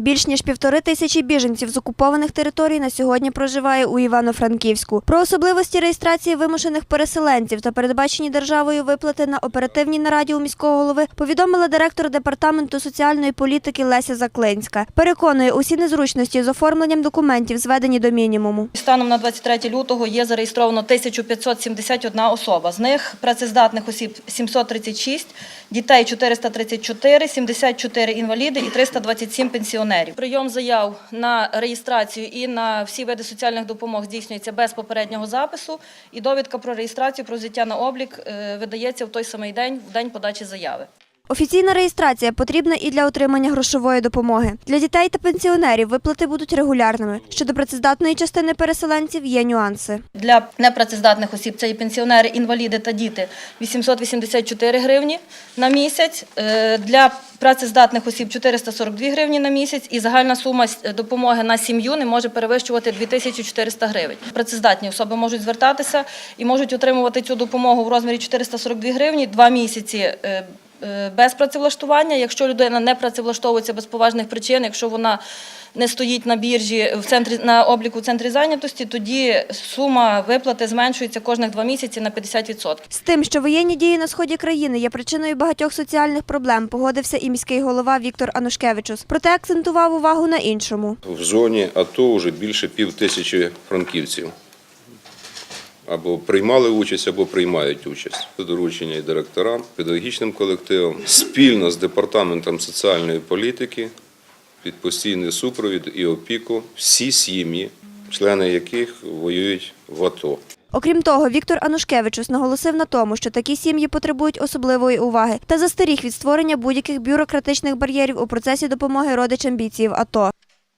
Більш ніж півтори тисячі біженців з окупованих територій на сьогодні проживає у Івано-Франківську. Про особливості реєстрації вимушених переселенців та передбачені державою виплати на оперативній нараді у міського голови повідомила директор департаменту соціальної політики Леся Заклинська. Переконує, усі незручності з оформленням документів зведені до мінімуму. Станом на 23 лютого є зареєстровано 1571 особа. З них працездатних осіб 736, дітей 434, 74 інваліди і 327 пенсіонерів. Прийом заяв на реєстрацію і на всі види соціальних допомог здійснюється без попереднього запису. І довідка про реєстрацію, про взяття на облік е, видається в той самий день, в день подачі заяви. Офіційна реєстрація потрібна і для отримання грошової допомоги. Для дітей та пенсіонерів виплати будуть регулярними. Щодо працездатної частини переселенців є нюанси. Для непрацездатних осіб це і пенсіонери, інваліди та діти 884 гривні на місяць. Е, Для працездатних осіб 442 гривні на місяць і загальна сума допомоги на сім'ю не може перевищувати 2400 гривень. Працездатні особи можуть звертатися і можуть отримувати цю допомогу в розмірі 442 гривні два місяці. Е, Без працевлаштування, якщо людина не працевлаштовується без поважних причин, якщо вона не стоїть на біржі в центрі на обліку в центрі зайнятості, тоді сума виплати зменшується кожних два місяці на 50%. З тим, що воєнні дії на сході країни є причиною багатьох соціальних проблем, погодився і міський голова Віктор Анушкевичус. Проте акцентував увагу на іншому. В зоні АТО вже більше пів тисячі франківців. Або приймали участь, або приймають участь. Доручення і директорам, педагогічним колективам, спільно з департаментом соціальної політики, під постійний супровід і опіку всі сім'ї, члени яких воюють в АТО. Окрім того, Віктор Анушкевичус наголосив на тому, що такі сім'ї потребують особливої уваги та застеріг від створення будь-яких бюрократичних бар'єрів у процесі допомоги родичам бійців АТО.